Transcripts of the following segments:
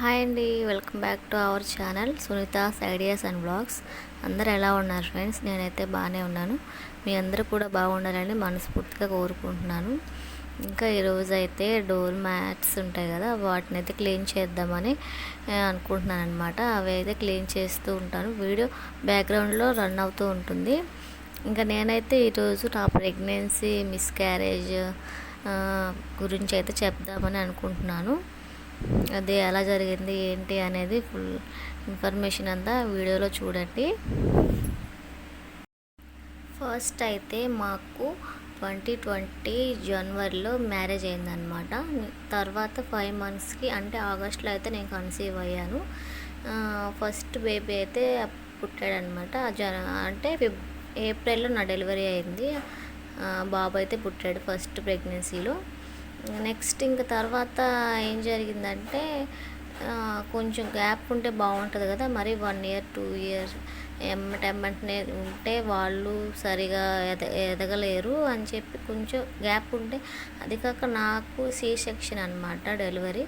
Hi అండి welcome back to our channel Sunitha's ideas and blogs. అందరు ఎలా ఉన్నారు ఫ్రెండ్స్? నేనైతే బాగానే ఉన్నాను. మీ అందరూ కూడా బాగుండాలని మనస్ఫూర్తిగా కోరుకుంటున్నాను. ఇంకా ఈరోజు అయితే డోర్ మ్యాట్స్ ఉంటాయి కదా వాటిని అయితే క్లీన్ చేద్దామని అనుకుంటున్నాను అనమాట అవి అయితే క్లీన్ చేస్తూ ఉంటాను. వీడియో బ్యాక్గ్రౌండ్లో రన్ అవుతూ ఉంటుంది. ఇంకా నేనైతే ఈరోజు నా ప్రెగ్నెన్సీ మిస్క్యారేజ్ గురించి అయితే చెప్దామని అనుకుంటున్నాను. అది ఎలా జరిగింది ఏంటి అనేది ఫుల్ ఇన్ఫర్మేషన్ అంతా వీడియోలో చూడండి. ఫస్ట్ అయితే మాకు ట్వంటీ ట్వంటీ జనవరిలో మ్యారేజ్ అయిందనమాట తర్వాత ఫైవ్ మంత్స్కి అంటే ఆగస్ట్లో అయితే నేను కన్సీవ్ అయ్యాను. ఫస్ట్ బేబీ అయితే పుట్టాడనమాట జన అంటే ఫిబ్ ఏప్రిల్లో నా డెలివరీ అయింది. బాబు అయితే పుట్టాడు ఫస్ట్ ప్రెగ్నెన్సీలో. నెక్స్ట్ ఇంకా తర్వాత ఏం జరిగిందంటే కొంచెం గ్యాప్ ఉంటే బాగుంటుంది కదా మరి వన్ ఇయర్ టూ ఇయర్ ఎమ్మటెమ్మంటనే ఉంటే వాళ్ళు సరిగా ఎద ఎదగలేరు అని చెప్పి కొంచెం గ్యాప్ ఉంటే అది కాక నాకు సి సెక్షన్ అనమాట డెలివరీ.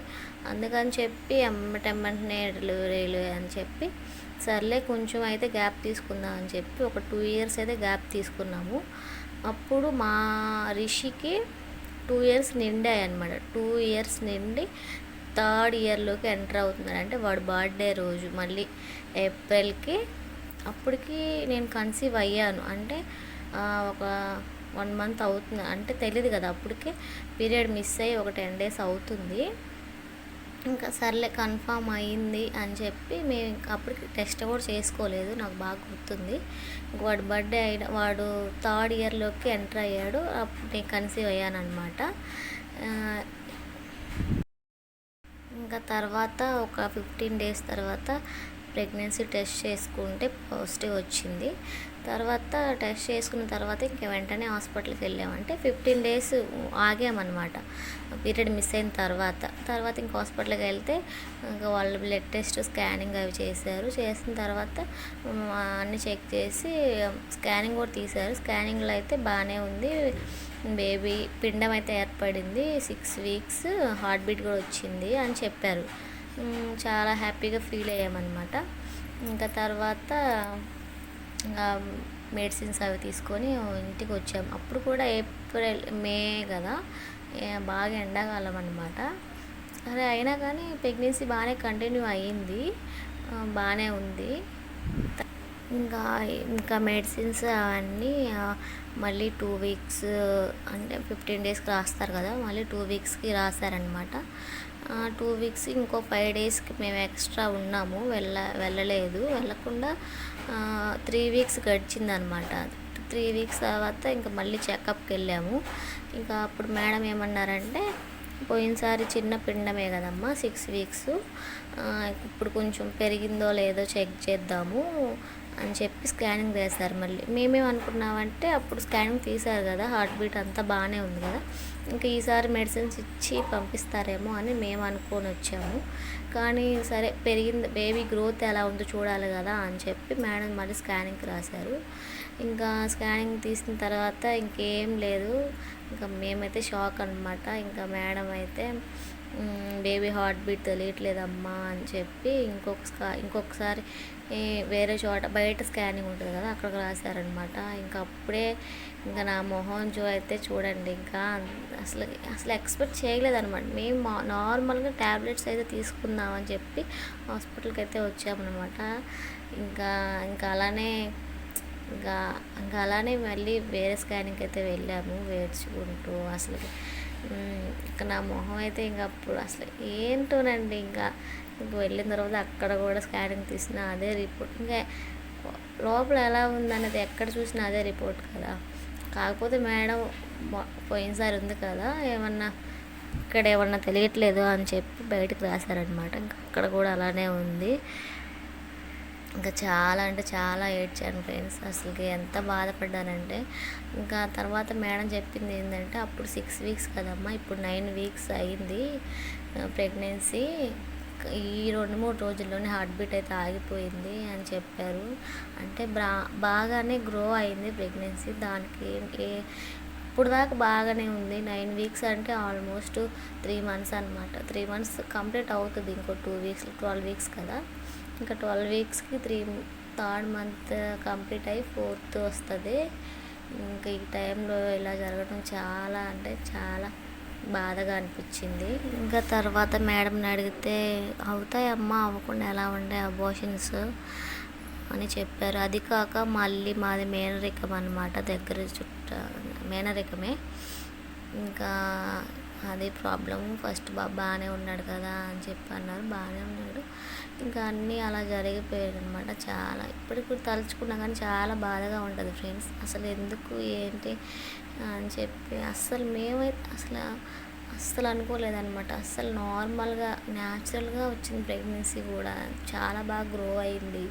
అందుకని చెప్పి ఎమ్మటెమ్మంటనే డెలివరీలు అని చెప్పి సర్లే కొంచెం అయితే గ్యాప్ తీసుకుందాం అని చెప్పి ఒక టూ ఇయర్స్ అయితే గ్యాప్ తీసుకున్నాము. అప్పుడు మా రిషికి టూ ఇయర్స్ నిండాయి అనమాట టూ ఇయర్స్ నిండి థర్డ్ ఇయర్లోకి ఎంటర్ అవుతున్నాడు అంటే వాడు బర్త్డే రోజు మళ్ళీ ఏప్రిల్కి. అప్పటికి నేను కన్సీవ్ అయ్యాను. అంటే ఒక వన్ మంత్ అవుతుంది. అంటే తెలియదు కదా అప్పటికే. పీరియడ్ మిస్ అయ్యి ఒక టెన్ డేస్ అవుతుంది. ఇంకా సర్లే కన్ఫామ్ అయ్యింది అని చెప్పి మేము అప్పటికి టెస్ట్ కూడా చేసుకోలేదు నాకు బాగా గుర్తుంది. వాడు బర్త్డే అయిన వాడు థర్డ్ ఇయర్లోకి ఎంటర్ అయ్యాడు అప్పుడు నేను కన్సీవ్ అయ్యాను అనమాట ఇంకా తర్వాత ఒక ఫిఫ్టీన్ డేస్ తర్వాత ప్రెగ్నెన్సీ టెస్ట్ చేసుకుంటే పాజిటివ్ వచ్చింది. తర్వాత టెస్ట్ చేసుకున్న తర్వాత ఇంక వెంటనే హాస్పిటల్కి వెళ్ళామంటే ఫిఫ్టీన్ డేస్ ఆగామన్నమాట. పీరియడ్ మిస్ అయిన తర్వాత. తర్వాత ఇంక హాస్పిటల్కి వెళ్తే ఇంకా వాళ్ళు బ్లడ్ టెస్ట్ స్కానింగ్ అవి చేశారు. చేసిన తర్వాత అన్నీ చెక్ చేసి స్కానింగ్ కూడా తీశారు. స్కానింగ్లో అయితే బాగానే ఉంది. బేబీ పిండం అయితే ఏర్పడింది. సిక్స్ వీక్స్ హార్ట్ బీట్ కూడా వచ్చింది అని చెప్పారు. చాలా హ్యాపీగా ఫీల్ అయ్యామన్నమాట. ఇంకా తర్వాత మెడిసిన్స్ అవి తీసుకొని ఇంటికి వచ్చాము. అప్పుడు కూడా ఏప్రిల్ మే కదా. బాగా ఎండాకాలం అనమాట అదే అయినా కానీ ప్రెగ్నెన్సీ బాగానే కంటిన్యూ అయ్యింది. బాగానే ఉంది. ఇంకా ఇంకా మెడిసిన్స్ అవన్నీ మళ్ళీ టూ వీక్స్ అంటే ఫిఫ్టీన్ డేస్కి రాస్తారు కదా. మళ్ళీ టూ వీక్స్కి రాశారనమాట టూ వీక్స్ ఇంకో ఫైవ్ డేస్కి మేము ఎక్స్ట్రా ఉన్నాము. వెళ్ళ వెళ్ళలేదు. వెళ్ళకుండా త్రీ వీక్స్ గడిచిందనమాట త్రీ వీక్స్ తర్వాత ఇంకా మళ్ళీ చెకప్కి వెళ్ళాము. ఇంకా అప్పుడు మేడం ఏమన్నారంటే పోయినసారి చిన్న పిండమే కదమ్మా సిక్స్ వీక్స్. ఇప్పుడు కొంచెం పెరిగిందో లేదో చెక్ చేద్దాము. అని చెప్పి స్కానింగ్ వేశారు మళ్ళీ. మేమేం అనుకున్నామంటే అప్పుడు స్కానింగ్ తీశారు కదా హార్ట్ బీట్ అంతా బాగానే ఉంది కదా. ఇంకా ఈసారి మెడిసిన్స్ ఇచ్చి పంపిస్తారేమో అని మేము అనుకొని వచ్చాము. కానీ సరే పెరిగింది బేబీ గ్రోత్ ఎలా ఉందో చూడాలి కదా అని చెప్పి మేడం మళ్ళీ స్కానింగ్కి రాశారు. ఇంకా స్కానింగ్ తీసిన తర్వాత ఇంకేం లేదు. ఇంకా మేమైతే షాక్ అనమాట ఇంకా మేడం అయితే బేబీ హార్ట్ బీట్ తెలియట్లేదమ్మా అని చెప్పి ఇంకొక స్కా- ఇంకొకసారి వేరే చోట బయట స్కానింగ్ ఉంటుంది కదా అక్కడికి రాశారనమాట ఇంకా అప్పుడే ఇంకా నా మొహం జో అయితే చూడండి ఇంకా అసలు అసలు ఎక్స్పెక్ట్ చేయలేదనమాట మేము మా- నార్మల్గా ట్యాబ్లెట్స్ అయితే తీసుకుందామని చెప్పి హాస్పిటల్కి అయితే వచ్చామన్నమాట. ఇంకా ఇంకా అలానే ఇంకా ఇంకా అలానే మళ్ళీ వేరే స్కానింగ్కి అయితే వెళ్ళాము వేడ్చుకుంటూ అసలు ఇక నా మొహం అయితే ఇంకా అప్పుడు అసలు ఏంటోనండి ఇంకా. ఇంక వెళ్ళిన తర్వాత అక్కడ కూడా స్కానింగ్ తీసిన అదే రిపోర్ట్ ఇంకా లోపల ఎలా ఉందన్నది ఎక్కడ చూసినా అదే రిపోర్ట్ కదా. కాకపోతే మేడం పోయినసారి ఉంది కదా ఏమన్నా ఇక్కడ ఏమన్నా తెలియట్లేదు అని చెప్పి బయటకు రాశారనమాట ఇంకా అక్కడ కూడా అలానే ఉంది. ఇంకా చాలా అంటే చాలా ఏడ్చాను ఫ్రెండ్స్ అసలుకి ఎంత బాధపడ్డానంటే ఇంకా తర్వాత మేడం చెప్పింది ఏంటంటే అప్పుడు సిక్స్ వీక్స్ కదమ్మా ఇప్పుడు నైన్ వీక్స్ అయింది ప్రెగ్నెన్సీ ఈ రెండు మూడు రోజుల్లోనే హార్ట్ బీట్ అయితే ఆగిపోయింది అని చెప్పారు. అంటే బ్రా బాగానే గ్రో అయింది ప్రెగ్నెన్సీ దానికి ఏ ఇప్పుడు దాకా బాగానే ఉంది. నైన్ వీక్స్ అంటే ఆల్మోస్ట్ త్రీ మంత్స్ అనమాట త్రీ మంత్స్ కంప్లీట్ అవుతుంది ఇంకో టూ వీక్స్ ట్వెల్వ్ వీక్స్ కదా. ఇంకా ట్వెల్వ్ వీక్స్కి త్రీ థర్డ్ మంత్ కంప్లీట్ అయ్యి ఫోర్త్ వస్తుంది. ఇంకా ఈ టైంలో ఇలా జరగడం చాలా అంటే చాలా బాధగా అనిపించింది. ఇంకా తర్వాత మేడంని అడిగితే అవుతాయమ్మా అవ్వకుండా ఎలా ఉండే అబోషన్స్ అని చెప్పారు. అది కాక మళ్ళీ మాది మేనరికం అనమాట దగ్గర చుట్ట మేనరికమే. ఇంకా అది ప్రాబ్లం ఫస్ట్ బాగానే ఉన్నాడు కదా అని చెప్పి అన్నారు. బాగానే ఉన్నాడు. ఇంకా అన్నీ అలా జరిగిపోయాయి అనమాట చాలా ఇప్పటికి కూడా తలుచుకున్నా కానీ చాలా బాధగా ఉంటుంది ఫ్రెండ్స్. అసలు ఎందుకు ఏంటి అని చెప్పి అస్సలు మేమైతే అసలు అస్సలు అనుకోలేదన్నమాట. అస్సలు నార్మల్గా న్యాచురల్గా వచ్చింది ప్రెగ్నెన్సీ కూడా. చాలా బాగా గ్రో అయింది.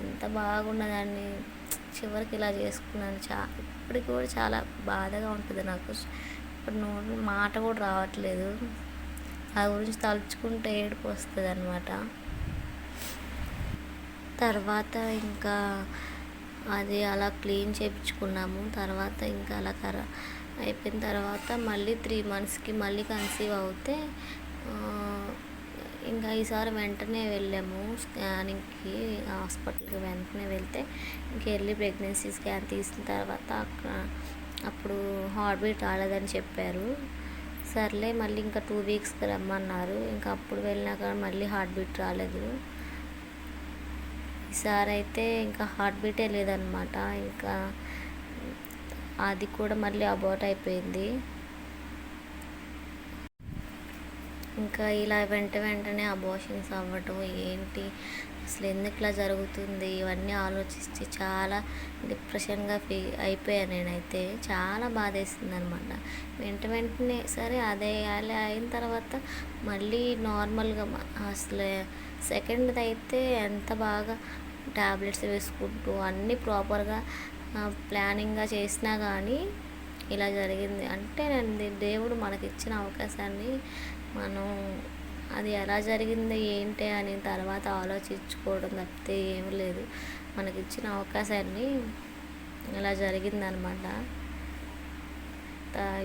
ఎంత బాగున్నదాన్ని చివరికి ఇలా చేసుకున్నాను. చా ఇప్పటికి కూడా చాలా బాధగా ఉంటుంది నాకు. ఇప్పుడు నోటి మాట కూడా రావట్లేదు. ఆ గురించి తలుచుకుంటే ఏడుపు వస్తుంది అనమాట తర్వాత ఇంకా అది అలా క్లీన్ చేయించుకున్నాము తర్వాత ఇంకా అలా కర అయిపోయిన తర్వాత మళ్ళీ త్రీ మంత్స్కి మళ్ళీ కన్సీవ్ అవుతే ఇంకా ఈసారి వెంటనే వెళ్ళాము స్కానింగ్కి హాస్పిటల్కి వెంటనే వెళ్తే ఇంక వెళ్ళి ప్రెగ్నెన్సీ స్కాన్ తీసిన తర్వాత అక్కడ అప్పుడు హార్ట్ బీట్ రాలేదని చెప్పారు. సర్లే మళ్ళీ ఇంకా టూ వీక్స్కి రమ్మన్నారు. ఇంకా అప్పుడు వెళ్ళినాక మళ్ళీ హార్ట్ బీట్ రాలేదు. ఈసారి అయితే ఇంకా హార్ట్ బీటే లేదనమాట. ఇంకా అది కూడా మళ్ళీ అబౌట్ అయిపోయింది. ఇంకా ఇలా వెంట వెంటనే అబోషన్స్ అవ్వటం ఏంటి? అసలు ఎందుకు ఇలా జరుగుతుంది? ఇవన్నీ ఆలోచిస్తే చాలా డిప్రెషన్గా ఫీ అయిపోయాను నేనైతే. చాలా బాధేస్తుంది అనమాట వెంట వెంటనే సరే అదే అలా అయిన తర్వాత మళ్ళీ నార్మల్గా అసలు సెకండ్ది అయితే ఎంత బాగా ట్యాబ్లెట్స్ వేసుకుంటూ అన్నీ ప్రాపర్గా ప్లానింగ్గా చేసినా కానీ ఇలా జరిగింది. అంటే నేను దేవుడు మనకి ఇచ్చిన అవకాశాన్ని మనం అది ఎలా జరిగింది ఏంటి అని తర్వాత ఆలోచించుకోవడం తప్పితే ఏం లేదు. మనకి ఇచ్చిన అవకాశాన్ని ఇలా జరిగిందనమాట.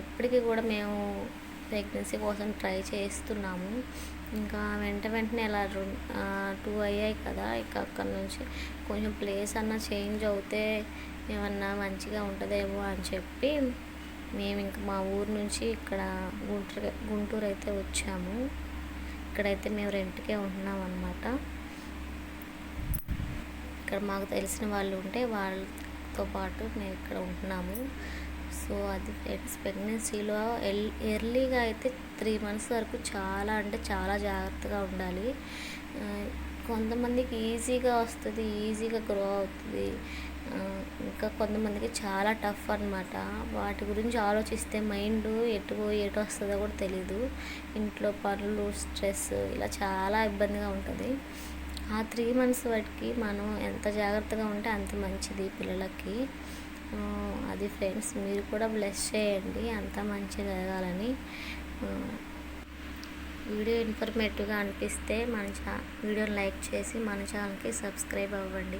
ఇప్పటికీ కూడా మేము ప్రెగ్నెన్సీ కోసం ట్రై చేస్తున్నాము. ఇంకా వెంట వెంటనే ఇలా టూ అయ్యాయి కదా ఇక అక్కడ నుంచి కొంచెం ప్లేస్ అన్న చేంజ్ అవుతే ఏమన్నా మంచిగా ఉంటుందేమో అని చెప్పి మేము ఇంక మా ఊరు నుంచి ఇక్కడ గుంటూరు గుంటూరు అయితే వచ్చాము. ఇక్కడైతే మేము రెంట్కే ఉంటున్నాం అనమాట ఇక్కడ మాకు తెలిసిన వాళ్ళు ఉంటే వాళ్ళతో పాటు మేము ఇక్కడ ఉంటున్నాము. సో అది ఫ్రెండ్స్ ప్రెగ్నెన్సీలో ఎల్ ఎర్లీగా అయితే త్రీ మంత్స్ వరకు చాలా అంటే చాలా జాగ్రత్తగా ఉండాలి. కొంతమందికి ఈజీగా వస్తుంది ఈజీగా గ్రో అవుతుంది. ఇంకా కొంతమందికి చాలా టఫ్ అనమాట వాటి గురించి ఆలోచిస్తే మైండ్ ఎటు ఎటు వస్తుందో కూడా తెలీదు. ఇంట్లో పనులు స్ట్రెస్ ఇలా చాలా ఇబ్బందిగా ఉంటుంది. ఆ త్రీ మంత్స్ వాటికి మనం ఎంత జాగ్రత్తగా ఉంటే అంత మంచిది పిల్లలకి. అది ఫ్రెండ్స్ మీరు కూడా బ్లెస్ చేయండి అంత మంచి జరగాలని. వీడియో ఇన్ఫర్మేటివ్గా అనిపిస్తే మన ఛా వీడియోని లైక్ చేసి మన ఛానల్కి సబ్స్క్రైబ్ అవ్వండి.